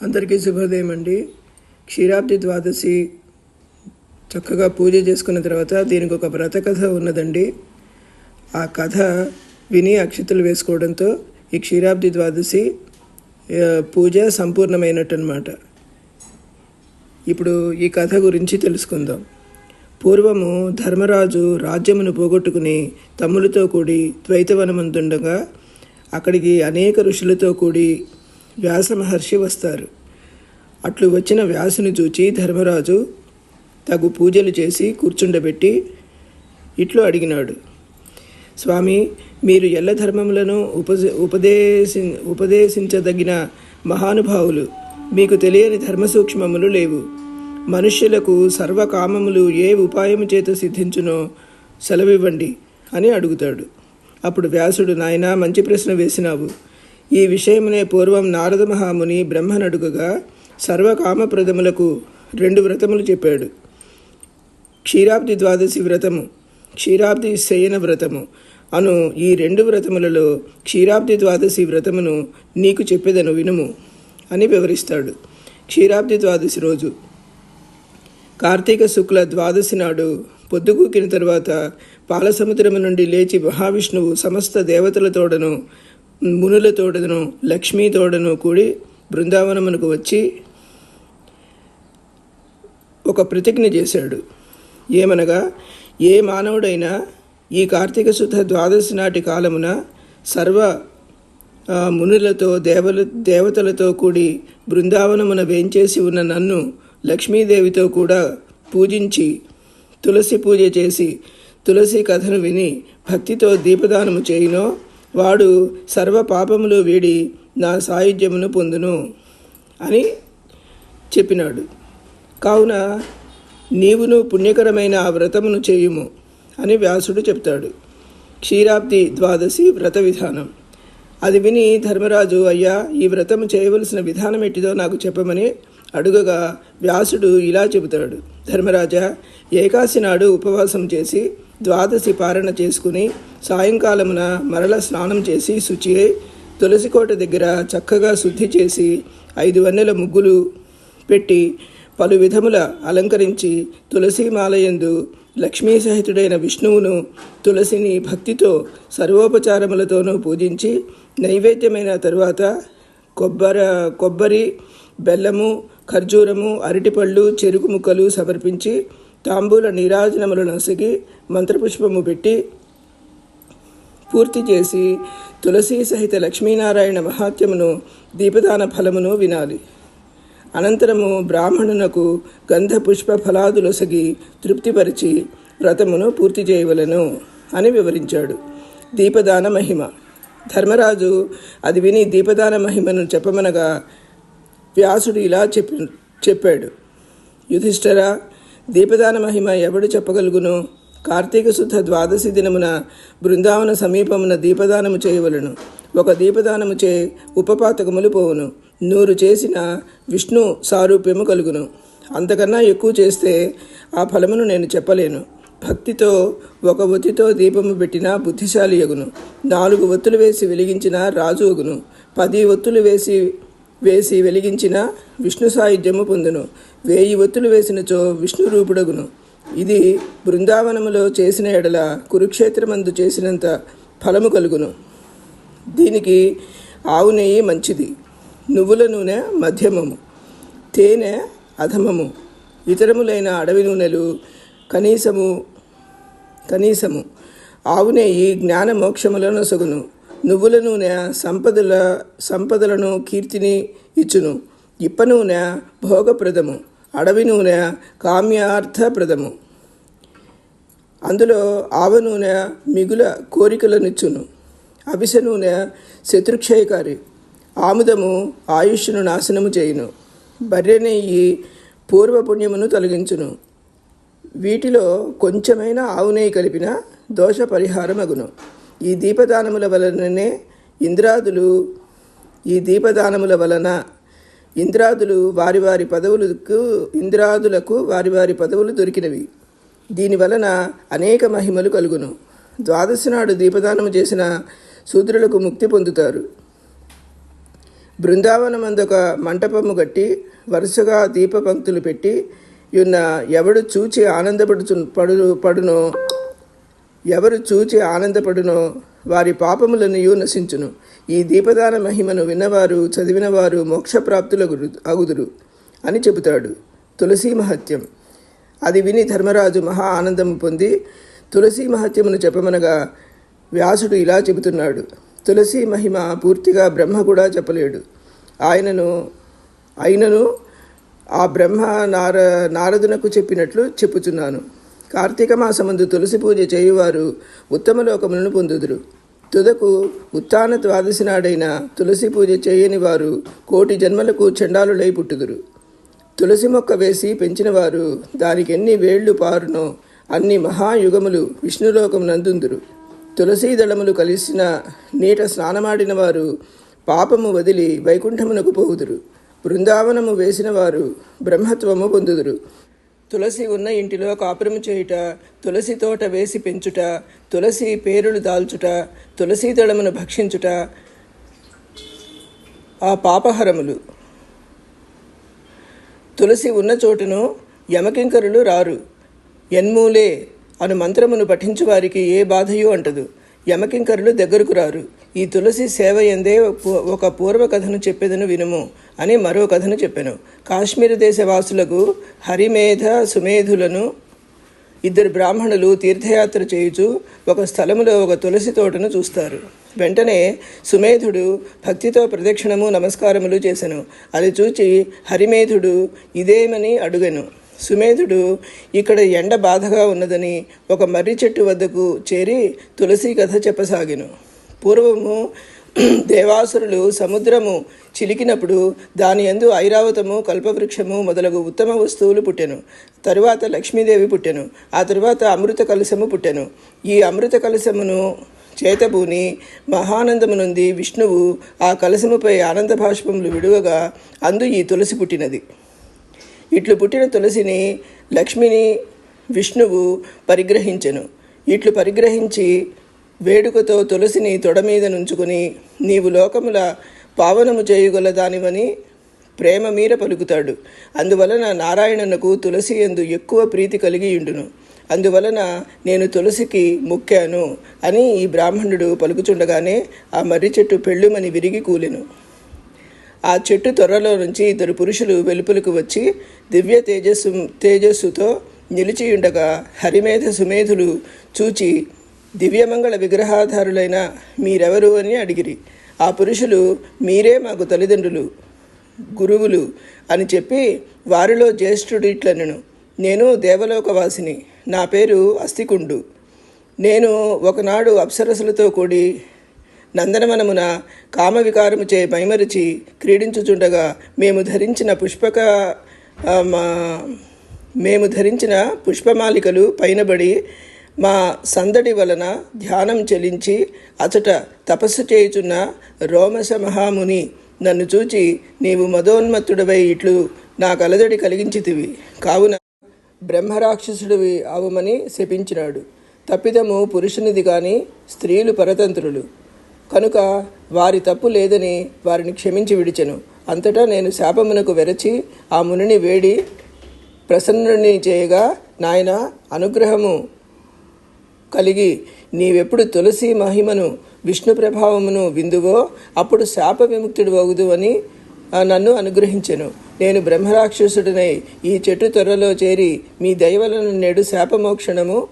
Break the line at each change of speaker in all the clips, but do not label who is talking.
అందరికీ శుభోదయం అండి. క్షీరాబ్ది ద్వాదశి చక్కగా పూజ చేసుకున్న తర్వాత దీనికి ఒక వ్రత కథ ఉన్నదండి. ఆ కథ విని అక్షతలు వేసుకోవడంతో ఈ క్షీరాబ్ది ద్వాదశి పూజ సంపూర్ణమైనట్టు అనమాట ఇప్పుడు ఈ కథ గురించి తెలుసుకుందాం. పూర్వము ధర్మరాజు రాజ్యమును పోగొట్టుకుని తమ్ములతో కూడి ద్వైతవనమందుండగా అక్కడికి అనేక ఋషులతో కూడి వ్యాస మహర్షి వస్తారు. అట్లు వచ్చిన వ్యాసుని చూచి ధర్మరాజు తగు పూజలు చేసి కూర్చుండబెట్టి ఇట్లు అడిగినాడు. స్వామి మీరు ఎల్ల ధర్మములను ఉపదే ఉపదేశి ఉపదేశించదగిన మహానుభావులు. మీకు తెలియని ధర్మసూక్ష్మములు లేవు. మనుష్యులకు సర్వకామములు ఏ ఉపాయము చేత సిద్ధించునో సెలవివ్వండి అని అడుగుతాడు. అప్పుడు వ్యాసుడు నాయనా మంచి ప్రశ్న వేసినావు. ఈ విషయమునే పూర్వం నారద మహాముని బ్రహ్మనడుగుగా సర్వకామప్రదములకు రెండు వ్రతములు చెప్పాడు. క్షీరాబ్ది ద్వాదశి వ్రతము క్షీరాబ్ది శయన వ్రతము అను ఈ రెండు వ్రతములలో క్షీరాబ్ది ద్వాదశి వ్రతమును నీకు చెప్పేదను వినుము అని వివరిస్తాడు. క్షీరాబ్ది ద్వాదశి రోజు కార్తీక శుక్ల ద్వాదశి నాడు పొద్దుగూకిన తర్వాత పాలసముద్రము నుండి లేచి మహావిష్ణువు సమస్త దేవతలతోడను మునుల తోడను లక్ష్మీ తోడను కూడి బృందావనమునకు వచ్చి ఒక ప్రతిజ్ఞ చేశాడు. ఏమనగా ఏ మానవుడైనా ఈ కార్తీక శుద్ధ ద్వాదశి నాటి కాలమున సర్వ మునులతో దేవల దేవతలతో కూడి బృందావనమున వేంచేసి ఉన్న నన్ను లక్ష్మీదేవితో కూడా పూజించి తులసి పూజ చేసి తులసి కథను విని భక్తితో దీపదానము చేయినో వాడు సర్వ పాపములు వీడి నా సాయుధ్యమును పొందును అని చెప్పినాడు. కావున నీవును పుణ్యకరమైన ఆ వ్రతమును చేయుము అని వ్యాసుడు చెప్తాడు. క్షీరాబ్ది ద్వాదశి వ్రత విధానం. అది విని ధర్మరాజు అయ్యా ఈ వ్రతము చేయవలసిన విధానం ఎట్టిదో నాకు చెప్పమని అడుగగా వ్యాసుడు ఇలా చెబుతాడు. ధర్మరాజా ఏకాశి నాడు ఉపవాసం చేసి ద్వాదశి పారణ చేసుకుని సాయంకాలమున మరల స్నానం చేసి శుచి తులసికోట దగ్గర చక్కగా శుద్ధి చేసి ఐదు వన్నెల ముగ్గులు పెట్టి పలు విధముల అలంకరించి తులసీమాలయందు లక్ష్మీ సహితుడైన విష్ణువును తులసిని భక్తితో సర్వోపచారములతోనూ పూజించి నైవేద్యమైన తరువాత కొబ్బర కొబ్బరి బెల్లము ఖర్జూరము అరటిపళ్ళు చెరుకు ముక్కలు సమర్పించి తాంబూల నీరాజనములు నసిగి మంత్రపుష్పము పెట్టి పూర్తి చేసి తులసి సహిత లక్ష్మీనారాయణ మహాత్యమును దీపదాన ఫలమును వినాలి. అనంతరము బ్రాహ్మణునకు గంధ పుష్ప ఫలాదులొసగి తృప్తిపరిచి వ్రతమును పూర్తి చేయవలెను అని వివరించాడు. దీపదాన మహిమ. ధర్మరాజు అది విని దీపదాన మహిమను చెప్పమనగా వ్యాసుడు ఇలా చెప్పి చెప్పాడు. యుధిష్ఠర దీపదాన మహిమ ఎవడు చెప్పగలుగును? కార్తీక శుద్ధ ద్వాదశి దినమున బృందావన సమీపమున దీపదానము చేయవలను. ఒక దీపదానము చే ఉపపాతకములు పోవును. నూరు చేసిన విష్ణు సారూప్యము కలుగును. అంతకన్నా ఎక్కువ చేస్తే ఆ ఫలమును నేను చెప్పలేను. భక్తితో ఒక ఒత్తితో దీపము పెట్టిన బుద్ధిశాలి అగును నాలుగు ఒత్తులు వేసి వెలిగించిన రాజు అగును పది ఒత్తులు వేసి వేసి వెలిగించిన విష్ణు సాయుధ్యము పొందును. వేయి ఒత్తులు వేసినచో విష్ణు రూపుడగును. ఇది బృందావనములో చేసిన ఎడల కురుక్షేత్రమందు చేసినంత ఫలము కలుగును. దీనికి ఆవు నెయ్యి మంచిది నువ్వుల నూనె మధ్యమము తేనె అధమము ఇతరములైన అడవి నూనెలు కనీసము కనీసము. ఆవు నెయ్యి జ్ఞాన మోక్షములను సొగును. నువ్వుల నూనె సంపదల సంపదలను కీర్తిని ఇచ్చును. ఇప్ప నూనె భోగప్రదము అడవి నూనె కామ్యార్థప్రదము. అందులో ఆవ నూనె మిగుల కోరికలనిచ్చును. అవిస నూనె శత్రుక్షయకారి ఆముదము ఆయుష్ను నాశనము చేయును. బర్రె నెయ్యి పూర్వపుణ్యమును తొలగించును. వీటిలో కొంచెమైన ఆవు నెయ్యి కలిపిన దోష పరిహారమగును ఈ దీపదానముల వలననే ఇంద్రాదులు ఈ దీపదానముల వలన ఇంద్రాదులు వారి వారి పదవులకు ఇంద్రాదులకు వారి వారి పదవులు దొరికినవి. దీని వలన అనేక మహిమలు కలుగును. ద్వాదశి నాడు దీపదానము చేసిన శూద్రులకు ముక్తి పొందుతారు. బృందావనమందొక మంటపము గట్టి వరుసగా దీపపంక్తులు పెట్టి ఉన్న ఎవడు చూచి ఆనందపడుచు పడు పడునో ఎవరు చూచి ఆనందపడునో వారి పాపములనియు నశించును. ఈ దీపదాన మహిమను విన్నవారు చదివినవారు మోక్షప్రాప్తులకు అగుదురు అని చెబుతాడు. తులసీ మహత్యం. అది విని ధర్మరాజు మహా ఆనందం పొంది తులసీ మహత్యమును చెప్పమనగా వ్యాసుడు ఇలా చెబుతున్నాడు. తులసి మహిమ పూర్తిగా బ్రహ్మ కూడా చెప్పలేడు. ఆయనను అయినను ఆ బ్రహ్మ నార నారదునకు చెప్పినట్లు చెప్పుచున్నాను. కార్తీక మాసమందు తులసి పూజ చేయువారు ఉత్తమ లోకములను పొందుదురు. తుదకు ఉత్తాన ద్వాదశి నాడైన తులసి పూజ చేయని వారు కోటి జన్మలకు చండాలులై పుట్టుదురు. తులసి మొక్క వేసి పెంచినవారు దానికి ఎన్ని వేళ్ళు పారునో అన్ని మహాయుగములు విష్ణులోకమునందుందురు తులసీ దళములు కలిసిన నీట స్నానమాడిన వారు పాపము వదిలి వైకుంఠమునకు పోవుదురు. బృందావనము వేసిన వారు బ్రహ్మత్వము పొందుదురు. తులసి ఉన్న ఇంటిలో కాపురము చేయుట తులసి తోట వేసి పెంచుట తులసి పేరులు దాల్చుట తులసీ దళమును భక్షించుట ఆ పాపహరములు. తులసి ఉన్న చోటును యమకింకరులు రారు. ఎన్మూలే అను మంత్రమును పఠించు వారికి ఏ బాధయూ అంటదు. యమకింకరులు దగ్గరకు రారు. ఈ తులసి సేవ ఎందే ఒక పూర్వ కథను చెప్పేదను వినుము అని మరో కథను చెప్పాను. కాశ్మీర దేశవాసులకు హరిమేధ సుమేధులను ఇద్దరు బ్రాహ్మణులు తీర్థయాత్ర చేయుచు ఒక స్థలములో ఒక తులసి తోటను చూస్తారు. వెంటనే సుమేధుడు భక్తితో ప్రదక్షిణము నమస్కారములు చేశాను అది చూచి హరిమేధుడు ఇదేమని అడుగెను. సుమేధుడు ఇక్కడ ఎండ బాధగా ఉన్నదని ఒక మర్రి చెట్టు వద్దకు చేరి తులసి కథ చెప్పసాగిను. పూర్వము దేవాసురులు సముద్రము చిలికినప్పుడు దాని యందు ఐరావతము కల్పవృక్షము మొదలగు ఉత్తమ వస్తువులు పుట్టెను. తరువాత లక్ష్మీదేవి పుట్టెను. ఆ తరువాత అమృత కలశము పుట్టెను. ఈ అమృత కలశమును చేతబూని మహానందము నుండి విష్ణువు ఆ కలశముపై ఆనంద భాష్పములు విడువగా అందు ఈ తులసి పుట్టినది. ఇట్లు పుట్టిన తులసిని లక్ష్మిని విష్ణువు పరిగ్రహించెను. ఇట్లు పరిగ్రహించి వేడుకతో తులసిని తొడ మీద నుంచుకుని నీవు లోకముల పావనము చేయగల దానివని ప్రేమ మీర పలుకుతాడు. అందువలన నారాయణనకు తులసి ఎందు ఎక్కువ ప్రీతి కలిగి ఉండును అందువలన నేను తులసికి మొక్కాను అని ఈ బ్రాహ్మణుడు పలుకుచుండగానే ఆ మర్రి చెట్టు పెళ్ళుమని విరిగి కూలెను. ఆ చెట్టు త్వరలో నుంచి ఇద్దరు పురుషులు వెలుపులకు వచ్చి దివ్య తేజస్సు తేజస్సుతో నిలిచియుండగా హరిమేధ సుమేధులు చూచి దివ్యమంగళ విగ్రహాధారులైన మీరెవరు అని అడిగిరి. ఆ పురుషులు మీరే మాకు తల్లిదండ్రులు గురువులు అని చెప్పి వారిలో జ్యేష్ఠుడు నేను దేవలోకవాసిని. నా పేరు అస్థికుండు. నేను ఒకనాడు అప్సరసులతో కూడి నందనవనమున కామవికారము చే మైమరిచి క్రీడించుచుండగా మేము ధరించిన పుష్పక మా- మేము ధరించిన పుష్పమాలికలు పైనబడి మా సందడి వలన ధ్యానం చెలించి అచట తపస్సు చేయుచున్న రోమశ మహాముని నన్ను చూచి నీవు మదోన్మత్తుడవై ఇట్లు నా కలదడి కలిగించితివి. కావున బ్రహ్మరాక్షసుడివి అవమని శపించినాడు. తప్పిదము పురుషునిది కానీ స్త్రీలు పరతంత్రులు. కనుక వారి తప్పు లేదని వారిని క్షమించి విడిచెను. అంతటా నేను శాపమునకు వెరచి ఆ మునిని వేడి ప్రసన్నుని చేయగా నాయన అనుగ్రహము కలిగి నీవెప్పుడు తులసి మహిమను విష్ణు ప్రభావమును విందువో అప్పుడు శాప విముక్తుడు వగుదు అని నన్ను అనుగ్రహించెను. నేను బ్రహ్మరాక్షసుడినై ఈ చెట్టు త్వరలో చేరి మీ దయవలను నేడు శాపమోక్షణము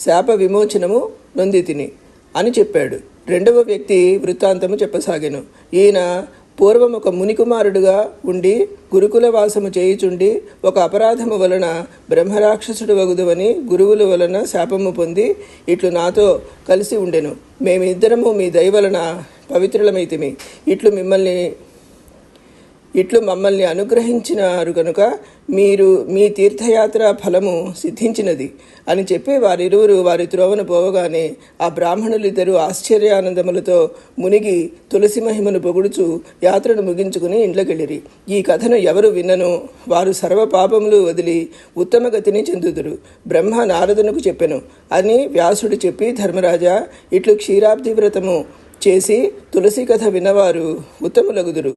శాప విమోచనము నొంది తిని అని చెప్పాడు. రెండవ వ్యక్తి వృత్తాంతము చెప్పసాగాను. ఈయన పూర్వం ఒక మునికుమారుడుగా ఉండి గురుకుల వాసము చేయుచుండి ఒక అపరాధము వలన బ్రహ్మరాక్షసుడు వగుదువని గురువుల వలన శాపము పొంది ఇట్లు నాతో కలిసి ఉండెను. మేమిద్దరము మీ దయ వలన పవిత్రులమైతిమి. ఇట్లు మిమ్మల్ని ఇట్లు మమ్మల్ని అనుగ్రహించినారు కనుక మీరు మీ తీర్థయాత్ర ఫలము సిద్ధించినది అని చెప్పి వారిరువురు వారి త్రోవను పోవగానే ఆ బ్రాహ్మణులిద్దరూ ఆశ్చర్యానందములతో మునిగి తులసి మహిమను పొగుడుచు యాత్రను ముగించుకుని ఇండ్లకెళ్ళిరి. ఈ కథను ఎవరు విన్నను? వారు సర్వ పాపములు వదిలి ఉత్తమ గతిని చెందుదురు. బ్రహ్మ నారదునకు చెప్పెను. అని వ్యాసుడు చెప్పి ధర్మరాజా ఇట్లు క్షీరాబ్ది వ్రతము చేసి తులసి కథ విన్నవారు ఉత్తములగుదురు.